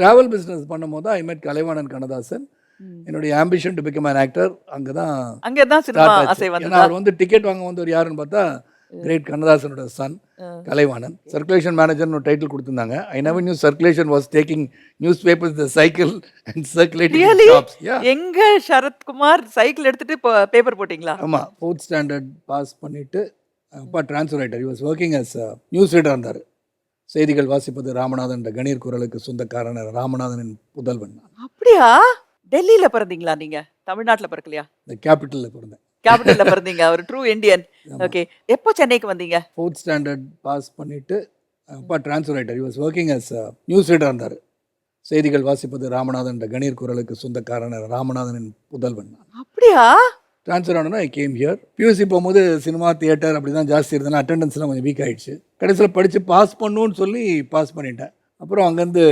Travel business பண்ணும்போது ஐ மெட் கலைவாணன் கண்ணதாசன். என்னுடைய ambition to become an actor அங்கே தான் ஆச்சு. ஆசை ஏன்னா அவர் வந்து டிக்கெட் வாங்க வந்தவர் யாருன்னு பார்த்தா கிரேட் கண்ணதாசனோட சன் கலைவாணன். சர்க்குலேஷன் மேனேஜர்னு ஒரு டைட்டில் கொடுத்துருந்தாங்க. I never knew circulation was taking newspapers the cycle and circulating யா எங்க சரத்குமார் சைக்கிள் எடுத்துட்டு பேப்பர் போட்டீங்களா? ஆமாம் ஃபோர்த் ஸ்டாண்டர்ட் பாஸ் பண்ணிவிட்டு அப்பா ட்ரான்ஸ்ஃபர் ஆகிட்டார் was working as news reader இருந்தார். செய்திகள் வாசிப்பது ராமநாதன் கணீர் குரலுக்கு சொந்தக்காரன் ராமநாதனின் புதல்வன். அப்படியா? டெல்லியில பிறந்தீங்களா நீங்க? தமிழ்நாட்டுல பிறக்கலையா? இந்த கேபிட்டலில் பிறந்தேன். கேபிட்டல்ல பிறந்தீங்க. ஒரு ட்ரூ இந்தியன் ஓகே எப்போ சென்னைக்கு வந்தீங்க? ஃபோர்த் ஸ்டாண்டர்ட் பாஸ் பண்ணிவிட்டு அப்பா ட்ரான்ஸ்ஃபர் ஆகிட்டார் was working as news reader இருந்தார். செய்திகள் வாசிப்பது ராமநாதன் கணீர் குரலுக்கு சொந்தக்காரன் ராமநாதனின் புதல்வன் அப்படியா? ட்ரான்ஸ்ஃபர் ஆனோன்னா ஐ கேம் ஹியர் பியூசி போகும்போது சினிமா தியேட்டர் அப்படி தான் ஜாஸ்தி இருந்ததுன்னா அட்டெண்டன்ஸ்லாம் கொஞ்சம் வீக் ஆயிடுச்சு. கடைசியில் படித்து பாஸ் பண்ணுன்னு சொல்லி பாஸ் பண்ணிட்டேன். அப்புறம் அங்கேருந்து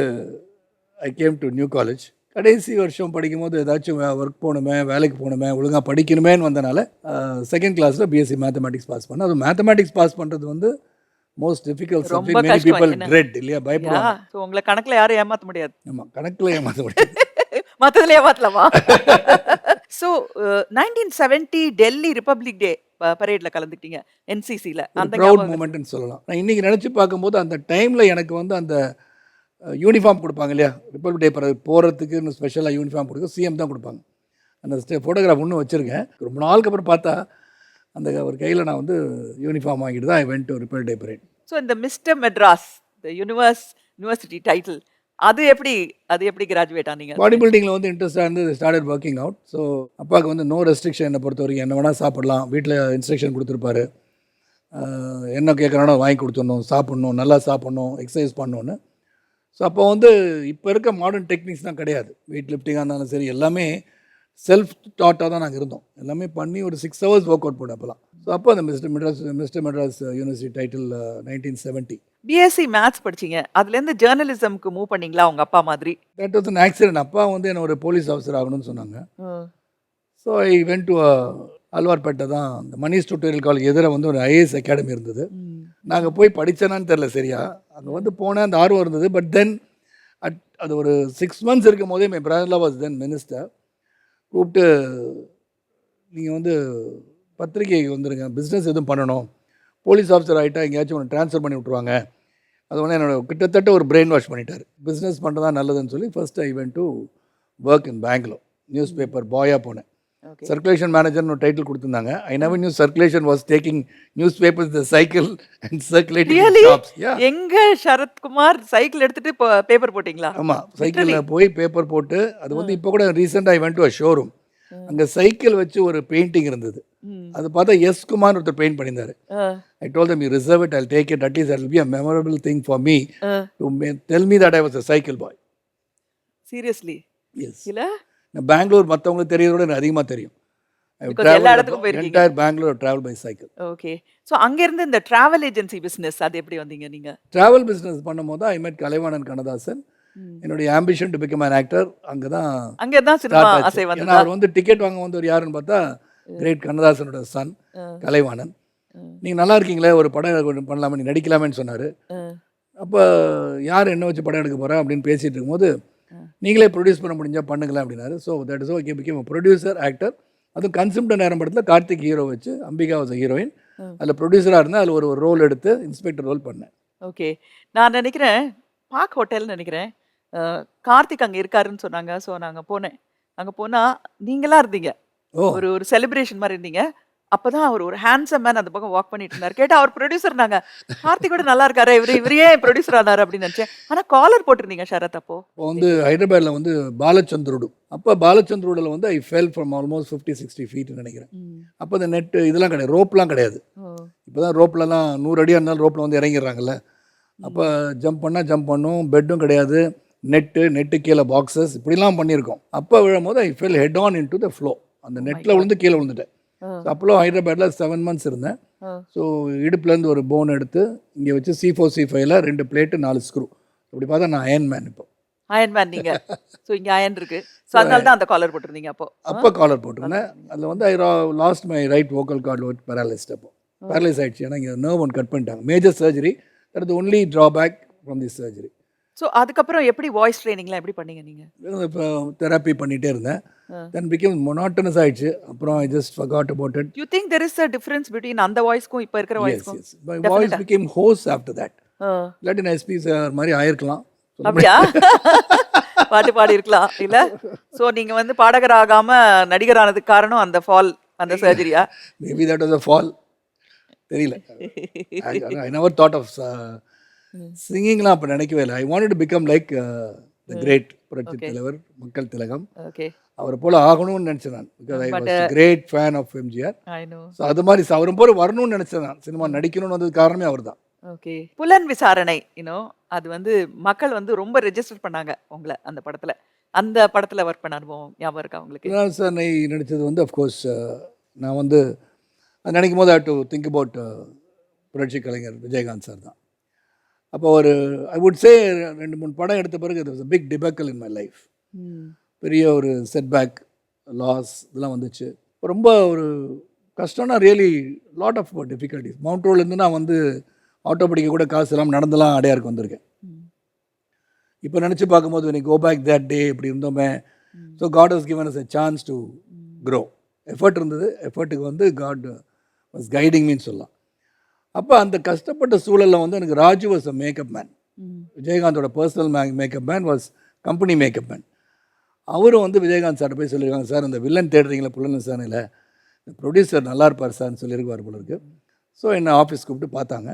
I came to new college கடைசி வருஷம் படிக்கும்போது ஏதாச்சும் ஒர்க் போகணுமே வேலைக்கு போகணுமே ஒழுங்காக படிக்கணுமேன்னு வந்தனால செகண்ட் கிளாஸில் பிஎஸ்சி மேத்தமேட்டிக்ஸ் பாஸ் பண்ணேன். அது மேத்தமேட்டிக்ஸ் பாஸ் பண்ணுறது வந்து most difficult subject many people? Dread இல்லையா? பயப்படுவாங்க. ஸோ உங்களை கணக்குல யாரும் ஏமாத்த முடியாது. ஆமாம் கணக்கில் ஏமாற்ற முடியாது. மத்ததுல ஏமாத்தலாமா? So nineteen seventy Delhi republic day பரேட்ல கலந்துக்கிட்டீங்க என்சிசில அந்த ப்ரௌட் மூமெண்ட்னு சொல்லலாம். நான் இன்றைக்கி நினச்சி பார்க்கும்போது அந்த டைமில் எனக்கு வந்து அந்த யூனிஃபார்ம் கொடுப்பாங்க இல்லையா? ரிப்பப்ளிக் டே பரேட் போகிறதுக்குன்னு ஸ்பெஷலாக யூனிஃபார்ம் கொடுக்க சிஎம் தான் கொடுப்பாங்க. அந்த ஃபோட்டோகிராஃப் இன்னும் வச்சுருக்கேன். ரொம்ப நாளுக்கு அப்புறம் பார்த்தா அந்த ஒரு கையில் நான் வந்து யூனிஃபார்ம் வாங்கிட்டு தான் I went to republic day parade so இந்த mister Madras the universe university title அது எப்படி அது எப்படி கிராஜுவேட் ஆனீங்க? பாடி பில்டிங்கில் வந்து இன்ட்ரெஸ்டாக இருந்து ஸ்டார்டட் ஒர்க்கிங் அவுட் ஸோ அப்பாவுக்கு வந்து நோ ரெஸ்ட்ரிக்ஷன் என்னை பொறுத்த வரைக்கும் என்ன வேணால் சாப்பிடலாம். வீட்டில் இன்ஸ்ட்ரக்ஷன் கொடுத்துருப்பாரு. என்ன கேட்குறானோ வாங்கி கொடுத்துடணும். சாப்பிட்ணும். நல்லா சாப்பிட்ணும். எக்ஸசைஸ் பண்ணணுன்னு ஸோ அப்போ வந்து இப்போ இருக்க மாடர்ன் டெக்னிக்ஸ் தான் கிடையாது. வெயிட் லிஃப்டிங்காக இருந்தாலும் சரி எல்லாமே செல்ஃப் டாட்டாக தான் நாங்கள் இருந்தோம். எல்லாமே பண்ணி ஒரு சிக்ஸ் ஹவர்ஸ் ஒர்க் அவுட் போட அப்போலாம். ஸோ அப்போ அந்த mister Madras mister Madras university title nineteen seventy BSc maths படிச்சீங்க. அதுல இருந்து ஜேர்னலிசம்க்கு மூவ் பண்ணீங்களா உங்க அப்பா மாதிரி? தட் வாஸ் an ஆக்சிடென்ட் அப்பா வந்து என்ன ஒரு போலீஸ் ஆஃபீஸர் ஆகணும்னு சொன்னாங்க. So I went to Alwarpet தான் இந்த மணிஷ் டுட்டோரியல் காலேஜ் எதிர வந்து ஒரு ஐஏஎஸ் அகாடமி இருந்தது. நாங்கள் போய் படித்தேனான்னு தெரில சரியா. அங்கே வந்து போனேன் அந்த ஆர்வம் இருந்தது. பட் தென் அட் அது ஒரு சிக்ஸ் மந்த்ஸ் இருக்கும் போதே மை பிரதர்லா வாஸ் தென் மினிஸ்டர் கூப்பிட்டு நீங்கள் வந்து பத்திரிகைக்கு வந்துருங்க. பிஸ்னஸ் எதுவும் பண்ணணும். போலீஸ் ஆஃபீஸர் ஆகிட்டா எங்கேயாச்சும் ஒன்று ட்ரான்ஸ்ஃபர் பண்ணி விட்ருவாங்க அது வந்து என்னோட கிட்டத்தட்ட ஒரு பிரெயின் வாஷ் பண்ணிட்டார். பிஸ்னஸ் பண்ணுறதா நல்லதுன்னு சொல்லி first I went to work in Bangalore newspaper பாயாக போனேன் சர்க்குலேஷன் மேனேஜர்னு ஒரு டைட்டில் கொடுத்துருந்தாங்க. I never knew circulation was taking newspapers the cycle and circulating யா எங்க சரத்குமார் சைக்கிள் எடுத்துட்டு பேப்பர் போட்டீங்களா? ஆமாம் சைக்கிளில் போய் பேப்பர் போட்டு அது வந்து இப்போ கூட ரீசெண்டாக I went to a showroom அங்கே சைக்கிள் வச்சு ஒரு பெயிண்டிங் இருந்தது. அது பார்த்தா எஸ் குமார் ஒருத்தர் பெயிண்ட் பண்ணியிருந்தாரு. I told them you reserve it I take it at least I be a memorable thing for me to tell me that I was a cycle boy seriously? Yes இல்ல? பெங்களூர் மற்றவங்களுக்கு தெரியறதோட எனக்கு அதிகமாக தெரியும். Entire Bangalore travel by cycle okay so அங்க இருந்து இந்த travel agency business அது எப்படி வந்தீங்க நீங்க? ட்ராவல் பிஸ்னஸ் பண்ணும்போது ஐ மெட் கலைவாணன் கண்ணதாசன். என்னுடைய ambition to become an actor அங்கே தான் அங்கதான் சினிமா start ஆசை வந்ததா? அவர் வந்து டிக்கெட் வாங்க வந்தவர் யாருன்னு பார்த்தா கிரேட் கண்ணதாசனோட சன் கலைவாணன். நீங்கள் நல்லா இருக்கீங்களே ஒரு படம் கொஞ்சம் பண்ணலாமே நீ நடிக்கலாமேன்னு சொன்னார். அப்போ யார் என்ன வச்சு படம் எடுக்க போகிறா அப்படின்னு பேசிகிட்டு இருக்கும்போது. நீங்களே ப்ரொடியூஸ் பண்ண முடிஞ்சால் பண்ணுங்களேன் அப்படின்னாரு. So that is okay became producer actor அதுவும் கன்சிம்ட நேரம் படத்தில் கார்த்திக் ஹீரோ வச்சு அம்பிகா வாஸ் ஹீரோயின். அதில் ப்ரொடியூசராக இருந்தால் அதில் ஒரு ரோல் எடுத்து இன்ஸ்பெக்டர் ரோல் பண்ணேன். ஓகே நான் நினைக்கிறேன் பார்க் ஹோட்டல்னு நினைக்கிறேன். கார்த்திக் அங்க இருக்காருன்னு சொன்னாங்க. சோ நாங்க போனேன். அங்க போனா நீங்களா இருந்தீங்க. ஒரு ஒரு செலிப்ரேஷன் மாதிரி இருந்தீங்க. அப்பதான் அவர் ஒரு ஹேண்ட்ஸம் மேன் அந்த பக்கம் வாக் பண்ணிட்டு இருந்தார். கேட்டா அவர் ப்ரொடியூசர் நாங்க. கார்த்திகோட நல்லா இருக்காரு? இவரு இவரே ப்ரொடியூசர் ஆனாரு அப்படின்னு நினைச்சேன். ஆனா காலர் போட்டிருந்தீங்க ஷரத் அப்போ. வந்து ஹைதராபாத்தில் வந்து பாலச்சந்திரோடு. அப்போ பாலச்சந்திரோடில் வந்து I fell from almost fifty sixty ஃபீட்னு நினைக்கிறேன். அப்போ இந்த நெட்டு இதெல்லாம் கிடையாது. ரோப்லாம் கிடையாது. இப்போ தான் ரோப்லலாம் நூறு அடியாக இருந்தாலும் ரோப்பில் வந்து இறங்கிடுறாங்கல்ல. அப்போ ஜம்ப் பண்ணால் ஜம்ப் பண்ணும் பெட்டும் கிடையாது. நெட்டு நெட்டு கீழே பாக்ஸஸ் இப்படிலாம் பண்ணியிருக்கோம். அப்போ விழும்போது I fell head on into the floor அந்த நெட்டில் விழுந்து கீழே விழுந்துட்டேன். அப்போலாம் ஹைதராபாத்தில் செவன் மந்த்ஸ் இருந்தேன். ஸோ இடுப்புலேருந்து ஒரு போன் எடுத்து இங்கே வச்சு சி ஃபோர் சி ஃபைவ்ல ரெண்டு பிளேட்டு நாலு ஸ்க்ரூ அப்படி பார்த்தா நான் அயன் மேன் இப்போ. அயன் மேன் நீங்க. சோ இங்க அயன் இருக்கு. சோ அதனால தான் அந்த காலர் போட்டிருந்தீங்க அப்போ. அப்போ காலர் போட்டிருந்தேன். அதில் வந்து I lost my right vocal cord paralysed அப்போ. பேரலைஸ் ஆயிடுச்சு. ஏன்னா இங்கே நர்வ் ஒன் கட் பண்ணிட்டாங்க. Major surgery that is only drawback from the surgery so அதுக்கப்புறம் எப்படி வாய்ஸ் ட்ரைனிங்லாம் எப்படி பண்ணீங்க நீங்க? இப்போ தெரப்பி பண்ணிகிட்டே இருந்தேன். தென் பிகேம் மொனாட்டனஸ் ஆயிடுச்சு. அப்புறம் I just forgot about it you think there is a difference between அந்த வாய்ஸ்க்கும் இப்போ இருக்கிற வாய்ஸ்க்கும் my voice became hoarse after that இல்லாட்டி எஸ்பி சார் மாதிரி ஆயிருக்கலாம். அப்படியா? பாட்டு பாடி இருக்கலாம் இல்ல? சோ நீங்க வந்து பாடகர் ஆகாம நடிகர் ஆனதுக்கு காரணம் அந்த ஃபால் அந்த சர்ஜரியா maybe that was a fall தெரியல. ஐ நெவர் தாட் ஆஃப் சிங்கிங்லாம் அப்போ நினைக்கவே இல்லை. I wanted to become like the great புரட்சி. தலைவர் மக்கள் திலகம். அவரை போல ஆகணும்னு நினச்சேன் நான். Because I was great fan of MGR so அது மாதிரி அவரை போல வரணும்னு நினச்சேன் நான். சினிமா நடிக்கணும்னு வந்தது காரணமே அவர் தான். ஓகே புலன் விசாரணை யூனோ அது வந்து மக்கள் வந்து ரொம்ப ரெஜிஸ்டர் பண்ணாங்க உங்களை அந்த படத்துல. அந்த படத்துல ஒர்க் பண்ண அனுபவம் ஞாபகம் இருக்கா உங்களுக்கு? குணால் சார் நை நடித்தது வந்து அஃப்கோர்ஸ் நான் வந்து அது நினைக்கும் போது டு திங்க் அபவுட் புரட்சி கலைஞர் விஜயகாந்த் சார் தான். அப்போ ஒரு ஐ வுட் சே ரெண்டு மூணு படம் எடுத்த பிறகு இது big typical in my. Life பெரிய ஒரு செட்பேக் லாஸ் இதெல்லாம் வந்துச்சு. ரொம்ப ஒரு கஷ்டம்னா really lot of difficulties mount ரோட்லேருந்து நான் வந்து ஆட்டோ படிக்க கூட காசு இல்லாமல் நடந்தெல்லாம் அடையாருக்கு வந்திருக்கேன். இப்போ நினச்சி பார்க்கும்போது எனக்கு கோ பேக் தேட் டே இப்படி இருந்தோமே. So God has given us a chance to grow. Effort இருந்தது. எஃபர்ட்டுக்கு வந்து காட் வாஸ் கைடிங் மீன் சொல்லலாம். அப்போ அந்த கஷ்டப்பட்ட சூழலில் வந்து எனக்கு Raju was a makeup man விஜயகாந்தோட personal May makeup man was company makeup man அவரும் வந்து விஜயகாந்த் சார்ட்ட போய் சொல்லியிருக்காங்க சார் இந்த வில்லன் தேடுறீங்களா புலன் விசாரணையில். இந்த ப்ரொடியூசர் நல்லா இருப்பார் சார்னு சொல்லியிருக்கார் போல இருக்கு. ஸோ என்னை ஆஃபீஸ் கூப்பிட்டு பார்த்தாங்க.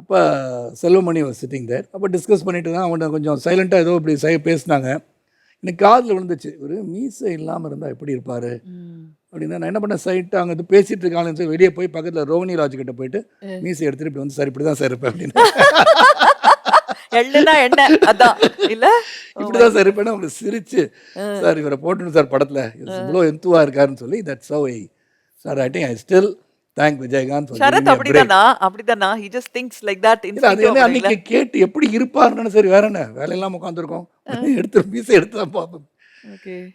அப்போ செல்வமணி வாஸ் சிட்டிங் தேர் அப்போ டிஸ்கஸ் பண்ணிட்டு தான் அவன்கிட்ட கொஞ்சம் சைலண்ட்டாக ஏதோ இப்படி சை பேசினாங்க. எனக்கு காதில் விழுந்துச்சு. ஒரு மீசை இல்லாமல் இருந்தால் எப்படி இருப்பார்? அப்படின்னா நான் என்ன பண்ணேன் சைட்டு அங்கே இது பேசிட்டு இருக்காங்கன்னு சொல்லி வெளியே போய் பக்கத்தில் ரோஹினி ராஜ் கிட்ட போயிட்டு மீசை எடுத்துட்டு இப்படி வந்து சார் இப்படி தான் சார் இருப்பேன் அப்படின்னு. எள்ளுனா என்ன? அதான். இல்ல? இப்படி தான் சார் இருப்பேன் அவங்க சிரிச்சு சார் இவரை போட்டுன்னு சார் படத்தில். இவ்வளோ எந்துவா இருக்காருன்னு சொல்லி that's how I sir I think I still thank Vijayakanth Sarath. அப்படிதானா? அப்படிதானா? He just things like that அது என்ன அன்னைக்கு கேட்டு எப்படி இருப்பாருன்னு சரி வேற என்ன? வேலையெல்லாம் உட்காந்துருக்கோம் எடுத்து மீசை எடுத்து தான் பார்ப்போம்.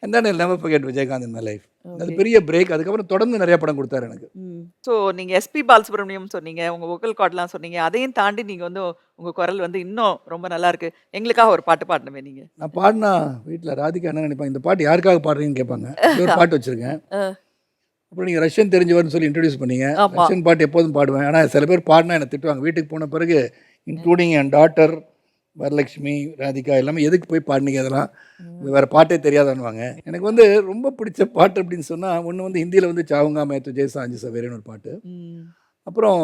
I'll never forget Vijayakanth my life. அது பெரிய பிரேக் அதுக்கப்புறம் தொடர்ந்து நிறைய படம் கொடுத்தாரு எனக்கு. ஸோ நீங்க எஸ்பி பாலசுப்ரமணியம் சொன்னீங்க உங்க வோக்கல் கார்ட்லாம் சொன்னீங்க அதையும் தாண்டி நீங்க வந்து உங்க குரல் வந்து இன்னும் ரொம்ப நல்லா இருக்கு. எங்களுக்காக ஒரு பாட்டு பாடணுமே நீங்க. நான் பாடினா வீட்டில் ராதிகா என்ன நினைப்பாங்க இந்த பாட்டு யாருக்காக பாடுறீங்கன்னு கேட்பாங்க. ஒரு பாட்டு வச்சிருக்கேன். அப்புறம் நீங்கள் ரஷ்யன் தெரிஞ்சவர்னு சொல்லி இன்ட்ரடியூஸ் பண்ணீங்க. ரஷ்யன் பாட்டு எப்போதும் பாடுவேன். ஆனால் சில பேர் பாடினா என்னை திட்டுவாங்க. வீட்டுக்கு போன பிறகு இன்க்ளூடிங் என் டாட்டர் வரலட்சுமி ராதிகா எல்லாமே எதுக்கு போய் பாடினீங்க அதெல்லாம்? வேற பாட்டே தெரியாதான்னுவாங்க. எனக்கு வந்து ரொம்ப பிடிச்ச பாட்டு அப்படின்னு சொன்னால் ஒன்று வந்து ஹிந்தியில் வந்து சாவுங்கா மேத்து ஜெய்சா அஞ்சு சவேரன் ஒரு பாட்டு. அப்புறம்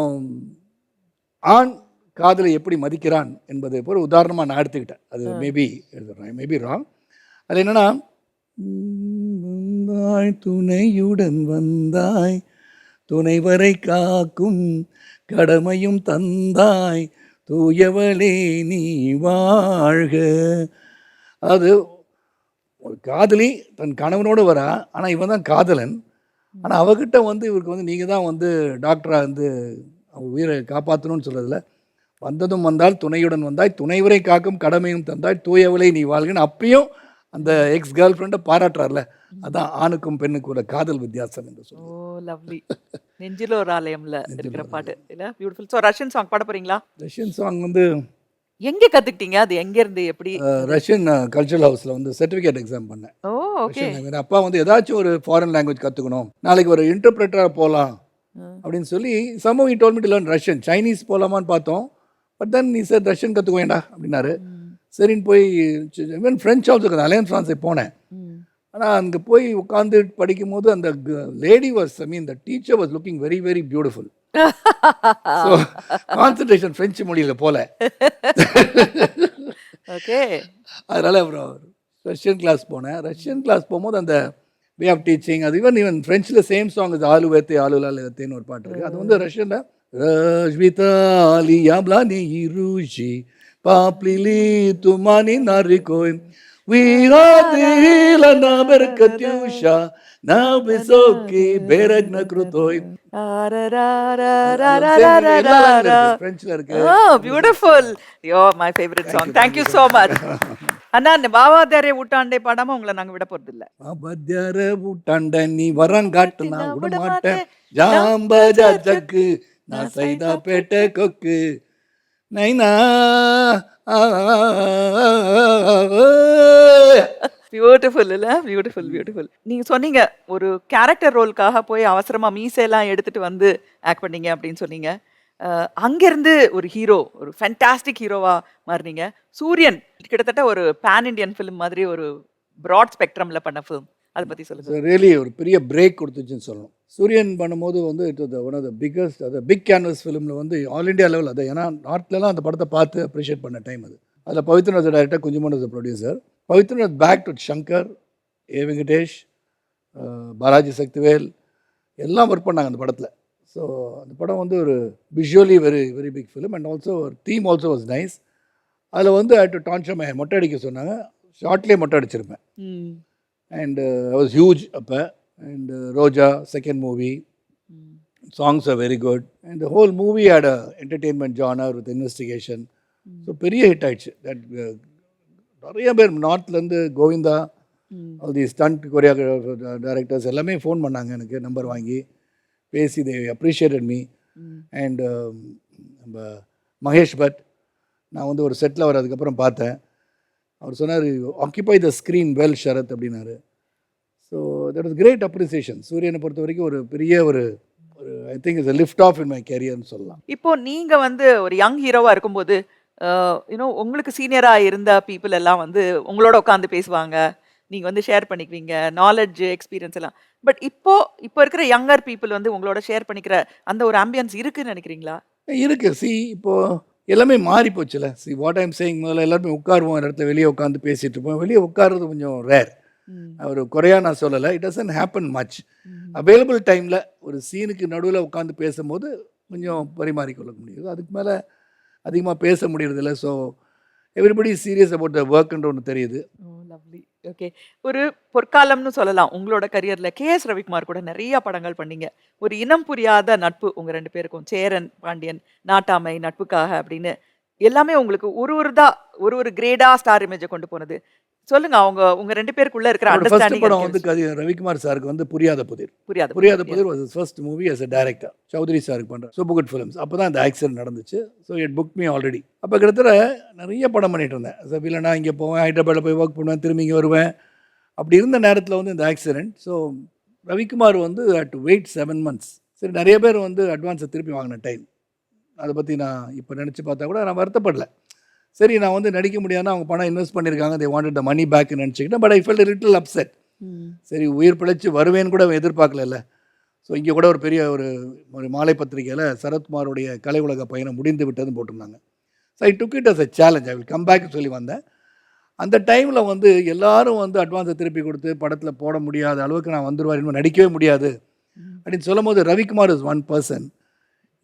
ஆண் காதலை எப்படி மதிக்கிறான் என்பதை ஒரு உதாரணமாக நான் எடுத்துக்கிட்டேன். அது மேபி எழுதுறேன். மேபி ராங் அது என்னன்னா துணையுடன் வந்தாய் துணை வரை காக்கும் கடமையும் தந்தாய் தூயவளே நீ வாழ்க. அது ஒரு காதலி தன் கணவனோடு வரா ஆனால் இவன் தான் காதலன். ஆனால் அவகிட்ட வந்து இவருக்கு வந்து நீங்கள் தான் வந்து டாக்டராக வந்து அவங்க உயிரை காப்பாற்றணும்னு சொல்கிறதுல வந்ததும் வந்தால் துணையுடன் வந்தாய் துணைவரை காக்கும் கடமையும் தந்தாய் தூயவளை நீ வாழ்கன்னு அப்பயும் அந்த எக்ஸ் கேர்ள் ஃப்ரெண்டை பாராட்டுறாருல. அதான் ஆணுக்கும் பெண்ணுக்கும் உள்ள காதல் வித்தியாசம் என்று ஓ சொல்லுவோம் லவ்லி நெஞ்சில ஒரு ஆலயம்ல இருக்கிற பாட்டு. இல்ல? பியூட்டிஃபுல் ஸோ ரஷ்யன் சாங் பாட போறீங்களா? ரஷ்யன் சாங் வந்து எங்க கத்துக்கிட்டீங்க? அது எங்க இருந்து எப்படி ரஷ்யன் கல்ச்சரல் ஹவுஸில் வந்து சர்டிஃபிகேட் எக்ஸாம் பண்ணேன். Oh okay. அப்பா வந்து ஏதாச்சும் ஒரு ஃபாரின் லாங்குவேஜ் கற்றுக்கணும் நாளைக்கு ஒரு இன்டர்பிரேட்டராக போகலாம் அப்படின்னு சொல்லி சமூக told meet learn Russian Chinese போகலாமான்னு பார்த்தோம். பட் தென் நீ சார் ரஷ்யன் கற்றுக்க வேண்டாம் அப்படின்னாரு சரின்னு போய் ஈவன் ஃப்ரெஞ்ச் ஆல்சோ அலையன்ஸ் ஃப்ரான்ஸை போனேன். ஆனால் அங்கே போய் உட்காந்து படிக்கும் போது அந்த lady was I mean the teacher was looking very very beautiful so concentration French மொழியில் போல. ஓகே அதனால் அப்புறம் ரஷ்யன் கிளாஸ் போனேன். ரஷ்யன் கிளாஸ் போகும்போது அந்த வே ஆஃப் டீச்சிங் அது ஈவன் ஈவன் ஃப்ரெஞ்சில் சேம் சாங் இது ஆலு வேத்து ஆலு லால் வேத்தேன்னு ஒரு பாட்டு இருக்குது அது வந்து ரஷ்யனில் ரஷ்விதாலி யாப்லானி ரூஷி பாப்லிலி துமானி நாரிகோய். வீராதில நாபர் கத்யூஷா நாபிசோக்கி பேரக்ன கிருத்தோய் ஃப்ரெஞ்சில் இருக்கு beautiful yo my favourite song thank you so much அண்ணா இந்த பாவாதாரே ஊட்டாண்டே பாடாம உங்களை நாங்க விட போறது இல்ல பாபாத்தியார ஊட்டாண்ட நீ வரங்காட்டு நான் விட மாட்டேன் ஜாம்பஜா ஜக்கு நான் சைதா பேட்டை கொக்கு நைனா. பியூட்டிஃபுல் இல்லை பியூட்டிஃபுல் பியூட்டிஃபுல் நீங்கள் சொன்னீங்க ஒரு கேரக்டர் ரோலுக்காக போய் அவசரமாக மீசையெல்லாம் எடுத்துகிட்டு வந்து ஆக்ட் பண்ணீங்க அப்படின்னு சொன்னீங்க. அங்கேருந்து ஒரு ஹீரோ ஒரு ஃபென்டாஸ்டிக் ஹீரோவாக மாறினீங்க. சூரியன் கிட்டத்தட்ட ஒரு பேன் இண்டியன் ஃபிலிம் மாதிரி ஒரு ப்ராட் ஸ்பெக்ட்ரமில் பண்ண ஃபிலிம் அதை பத்தி சொல்லுங்க. ரியலி ஒரு பெரிய பிரேக் கொடுத்துச்சுன்னு சொல்லணும். சூரியன் பண்ணும்போது வந்து it one of the biggest அது பிக் கேன்வஸ் ஃபிலிமில் வந்து ஆல் இண்டியா லெவல் அது. ஏன்னா நார்த்லலாம் அந்த படத்தை பார்த்து அப்ரிஷியேட் பண்ண டைம் அது. அதில் Pavithranath director Kunjumon producer Pavithranath back to Shankar A Venkatesh Balaji Sakthivel எல்லாம் ஒர்க் பண்ணாங்க அந்த படத்தில். ஸோ அந்த படம் வந்து ஒரு visually very very big film and also theme also was nice அதில் வந்து அட் டான்ஷம் மொட்டை அடிக்க சொன்னாங்க. ஷார்ட்லேயே மொட்டை அடிச்சிருப்பேன். அண்டு ஐ வாஸ் ஹியூஜ் அப்போ. And Roja second movie songs are very good and whole movie at a entertainment genre with investigation so பெரிய ஹிட் ஆயிடுச்சு. தட் uh, நிறைய பேர் நார்த்லேருந்து Govinda all the stunt choreographer directors எல்லாமே phone பண்ணாங்க எனக்கு number வாங்கி. பேசி தே அப்ரிஷியேட்டட் மீ அண்டு நம்ம மகேஷ் பட் நான் வந்து ஒரு செட்டில் அவர் அதுக்கப்புறம் பார்த்தேன். அவர் சொன்னார் occupy the screen well Sharath அப்படின்னாரு. So that is great appreciation சூரியனை பொறுத்த வரைக்கும் ஒரு பெரிய ஒரு ஒரு I think is lift off in my கேரியர்னு சொல்லலாம். இப்போ நீங்க வந்து ஒரு யங் ஹீரோவா இருக்கும்போது யூனோ உங்களுக்கு சீனியரா இருந்த பீப்புள் எல்லாம் வந்து உங்களோட உட்காந்து பேசுவாங்க. நீங்க வந்து ஷேர் பண்ணிக்குவீங்க நாலேஜ் எக்ஸ்பீரியன்ஸ் எல்லாம். பட் இப்போ இப்போ இருக்கிற யங்கர் பீப்புள் வந்து உங்களோட ஷேர் பண்ணிக்கிற அந்த ஒரு ஆம்பியன்ஸ் இருக்குன்னு நினைக்கிறீங்களா? இருக்கு. சி இப்போ எல்லாமே மாறி போச்சுல. சி வாட் ஐம் சேயிங் முதல்ல எல்லாருமே உட்காருவோம் ஒரு இடத்துல வெளியே உட்காந்து பேசிட்டு இருப்போம். வெளியே உட்காருறது கொஞ்சம் ரேர் ஒரு குறையா நான் சொல்லலை. It doesn't happen much available டைமில் ஒரு சீனுக்கு நடுவில் உட்காந்து பேசும்போது கொஞ்சம் பரிமாறிக்கொள்ள முடியுது. அதுக்கு மேலே அதிகமாக பேச முடியறதில்ல. So everybody serious about the ஒர்க்ன்ற ஒன்று தெரியுது. லவ்லி ஓகே ஒரு பொற்காலம்னு சொல்லலாம் உங்களோட கரியர்ல கே எஸ் ரவிக்குமார் கூட நிறைய படங்கள் பண்ணீங்க. ஒரு இனம் புரியாத நட்பு உங்க ரெண்டு பேருக்கும். சேரன் பாண்டியன் நாட்டாமை நட்புக்காக அப்படின்னு. எல்லாமே உங்களுக்கு ஒரு ஒரு தான் ஒரு ஒரு கிரேடா ஸ்டார் இமேஜை கொண்டு போனது. சொல்லுங்க அவங்க உங்க ரெண்டு பேருக்குள்ள இருக்கிற அண்டர்ஸ்டாண்டிங் படம் வந்து கதி ரவிக்குமார் சாருக்கு வந்து புரியாத புதிர். புரியாது புரியாத புதிர் was first movie as a director. Chowdary சாருக்கு பண்ணுற சூப்பர் குட் ஃபிலிம்ஸ் அப்போ தான் இந்த ஆக்சிடென்ட் நடந்துச்சு so it book me already அப்போ கிட்டத்தட்ட நிறைய படம் பண்ணிட்டு இருந்தேன். ஸோ வில்லனா இங்கே போவேன் ஹைதராபாத்தில் போய் ஒர்க் பண்ணுவேன் திரும்பி இங்கே வருவேன். அப்படி இருந்த நேரத்தில் வந்து இந்த ஆக்சிடென்ட் ஸோ ரவிக்குமார் வந்து அட் வெயிட் செவன் மந்த்ஸ் சரி நிறைய பேர் வந்து அட்வான்ஸை திருப்பி வாங்கின டைம் அதை பற்றி நான் இப்போ நினச்சி பார்த்தா கூட நான் வருத்தப்படல. சரி நான் வந்து நடிக்க முடியாதுன்னா அவங்க பணம் இன்வெஸ்ட் பண்ணியிருக்காங்க they wanted the money back நினச்சிக்கிட்டேன். But I felt little upset சரி உயிர் பிழைச்சி வருவேன்னு கூட எதிர்பார்க்கல ஸோ இங்கே கூட ஒரு பெரிய ஒரு ஒரு மாலை பத்திரிக்கையில் சரத்குமாருடைய கலை உலக பயணம் முடிந்து விட்டதுன்னு போட்டிருந்தாங்க. So I took it as a challenge I will come back சொல்லி வந்தேன். அந்த டைமில் வந்து எல்லாரும் வந்து அட்வான்ஸை திருப்பி கொடுத்து படத்தில் போட முடியாத அளவுக்கு நான் வந்துடுவார் இன்னும் நடிக்கவே முடியாது. அப்படின்னு சொல்லும் போது ரவிக்குமார் இஸ் ஒன் பர்சன்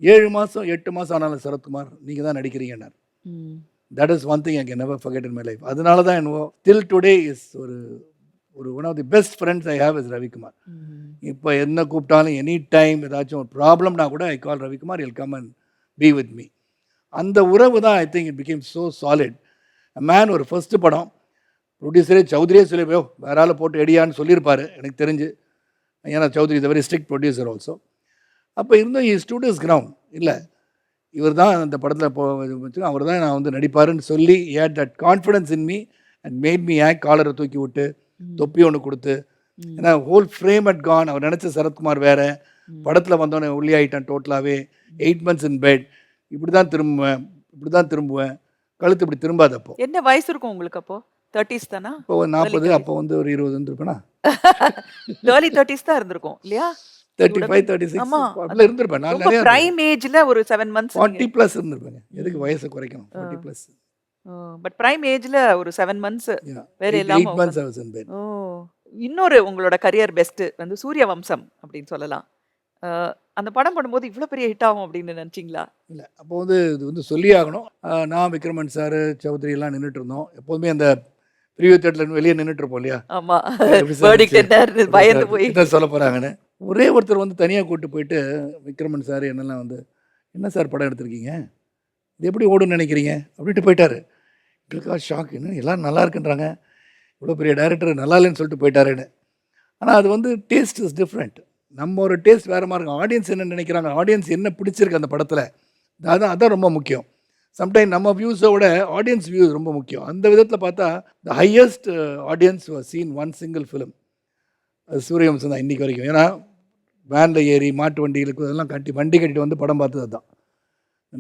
ஏழு மாதம் எட்டு மாதம் ஆனாலும் சரத்குமார் நீங்கள் தான் நடிக்கிறீங்கன்னார் that is one thing I can never forget in my life அதனால தான் என்னவோ டில் டுடே இஸ் ஒரு ஒரு one of the best friends I have is Ravikumar இப்போ என்ன கூப்பிட்டாலும் எனி டைம் ஏதாச்சும் ஒரு ப்ராப்ளம்னா கூட I call Ravikumar he'll come and be with me அந்த உறவு தான் I think it became so solid man ஒரு ஃபர்ஸ்ட் படம் ப்ரொடியூசரே சௌத்ரியே சொல்லி யோ வேற ஆளை போட்டு எடியான்னு சொல்லியிருப்பாரு எனக்கு தெரிஞ்சு. ஏன்னா Choudhary is very strict producer also அப்போ இருந்தும் இஸ் ஸ்டூடியோஸ் கிரவுண்ட் இல்லை இவர் தான் அந்த படத்தில் போ அவர் தான் நான் வந்து நடிப்பாருன்னு சொல்லி had that confidence in me and made me ஏக் காலரை தூக்கி விட்டு தொப்பி ஒன்று கொடுத்து ஏன்னா ஹோல் ஃப்ரேம் அட் கான் அவர் நினச்ச சரத்குமார் வேற. படத்தில் வந்தோடனே உள்ளி ஆகிட்டேன் டோட்டலாகவே எயிட் மந்த்ஸ் இன் பெட் இப்படி தான் திரும்புவேன் இப்படி தான் திரும்புவேன். கழுத்து இப்படி திரும்பாது அப்போ என்ன வயசு இருக்கும் உங்களுக்கு அப்போ? தேர்ட்டிஸ் தானா? இப்போ நாற்பது அப்போ வந்து ஒரு இருபது இருந்திருப்பேனா ஏர்லி தேர்ட்டிஸ் தான் இருந்திருக்கும் இல்லையா? Thirty five thirty six. அப்படிலாம் இருந்திருப்பேன். நான் ரொம்ப நிறைய பிரைம் ஏஜ்ல ஒரு செவன் மந்த்ஸ் ஃபார்ட்டி ப்ளஸ் இருந்திருப்பேங்க. எதுக்கு வயசை குறைக்கணும்? ஃபார்ட்டி ப்ளஸ் பட் பிரைம் ஏஜ்ல ஒரு செவன் மந்த்ஸ் வேற இல்லாம எயிட் மந்த்ஸ் இன்னொரு உங்களோட கரியர் பெஸ்ட் வந்து சூரிய வம்சம் அப்படின்னு சொல்லலாம். அந்த படம் பண்ணும்போது இவ்வளவு பெரிய ஹிட் ஆகும் அப்படின்னு நினைச்சீங்களா? இல்லை. அப்போ வந்து இது வந்து சொல்லி ஆகணும். நான் விக்ரமன் சார் சௌத்ரி எல்லாம் நின்றுட்டு இருந்தோம். எப்போதுமே அந்த ப்ரீவியூ தேட்டரில் வெளியே நின்றுட்டு இருப்போம் இல்லையா? ஆமா. எப்படி sir verdict இருந்துச்சு? என்ன? பயந்து போய். சொல்ல போகிறாங்கன்னு ஒரே ஒருத்தர் வந்து தனியாக கூப்பிட்டு போயிட்டு விக்ரமன் சார் என்னெல்லாம் வந்து என்ன சார் படம் எடுத்திருக்கீங்க? இது எப்படி ஓடுன்னு நினைக்கிறீங்க? அப்படின்ட்டு போயிட்டாரு. எங்களுக்கா ஷாக் என்ன எல்லாரும் நல்லா இருக்குன்றாங்க. இவ்வளோ பெரிய டேரக்டர் நல்லா இல்லைன்னு சொல்லிட்டு போயிட்டாருன்னு. ஆனால் அது வந்து டேஸ்ட் இஸ் டிஃப்ரெண்ட் நம்ம ஒரு டேஸ்ட் வேறு மாதிரி இருக்கும். ஆடியன்ஸ் என்ன நினைக்கிறாங்க? ஆடியன்ஸ் என்ன பிடிச்சிருக்கு அந்த படத்தில்? அதான் அதான் ரொம்ப முக்கியம். சம்டைம் நம்ம வியூஸோட ஆடியன்ஸ் வியூஸ் ரொம்ப முக்கியம். அந்த விதத்தில் பார்த்தா the highest audience seen one single film Suryavamsam தான் இன்றைக்கி வரைக்கும். ஏன்னா வேனில் ஏறி மாட்டு வண்டிகளுக்கு இதெல்லாம் கட்டி வண்டி கட்டிட்டு வந்து படம் பார்த்தது தான்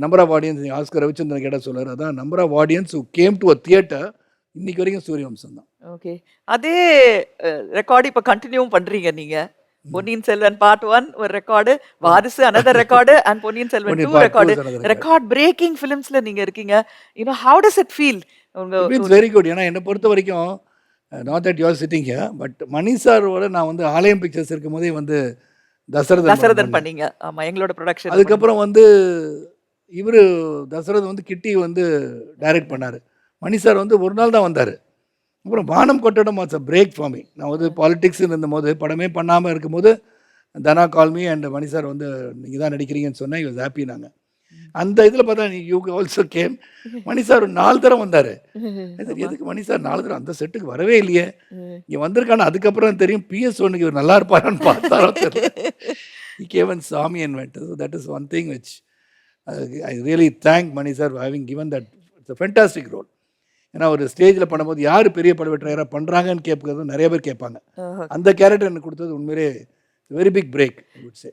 number of audience Oscar Ravichandran கேட்டால் சொல்றாரு. அதான் number of audience who came to a theatre இன்னைக்கு வரைக்கும் சூரியவம்சம் தான். ஓகே அதே ரெக்கார்டு இப்ப கண்டினியூ பண்றீங்க நீங்க. பொன்னியின் செல்வன் பார்ட் ஒன் ஒரு record Varisu another record and Ponniyin Selvan two record. Record breaking ஃபிலிம்ஸ்ல நீங்க இருக்கீங்க. You know how does it feel உங்க இட்ஸ் வெரி குட் ஏன்னா என்னை பொறுத்த வரைக்கும் not that you're sitting here but Mani சாரோட நான் வந்து ஆலயம் பிக்சர்ஸ் இருக்கும் போதே வந்து தசரதன் தசரதன். பண்ணீங்க. ஆமா எங்களோட ப்ரொடக்ஷன் அதுக்கப்புறம் வந்து இவர் தசரதன் வந்து கிட்டி வந்து டைரக்ட் பண்ணார். மணி சார் வந்து ஒரு நாள் தான் வந்தார். அப்புறம் Vaanam Kottattum what's a break for me நான் வந்து பாலிடிக்ஸ் இருந்தபோது படமே பண்ணாமல் இருக்கும்போது Dhana call me and Mani sir வந்து நீங்கள் தான் நடிக்கிறீங்கன்னு சொன்னேன். யூ ஹாப்பி நாங்கள் அந்த இதில் பார்த்தா நீ you also came Mani sir நாலு தரம் வந்தார். எதுக்கு மணி சார் நாலு தரம் அந்த செட்டுக்கு வரவே இல்லையே. இங்கே வந்திருக்கான அதுக்கப்புறம் தெரியும். பிஎஸ் ஒன்னுக்கு இவர் நல்லா இருப்பாரான்னு பார்த்தாரோ தெரியல. Went. So that is one thing which uh, I really thank Mani sir for having given that. It's a fantastic role. ஏன்னா ஒரு ஸ்டேஜில் பண்ணும்போது யார் பெரிய படவெற்றையராக பண்ணுறாங்கன்னு கேட்கறது நிறைய பேர் கேட்பாங்க. அந்த கேரக்டர் எனக்கு கொடுத்தது உண்மையிலே very big break would say.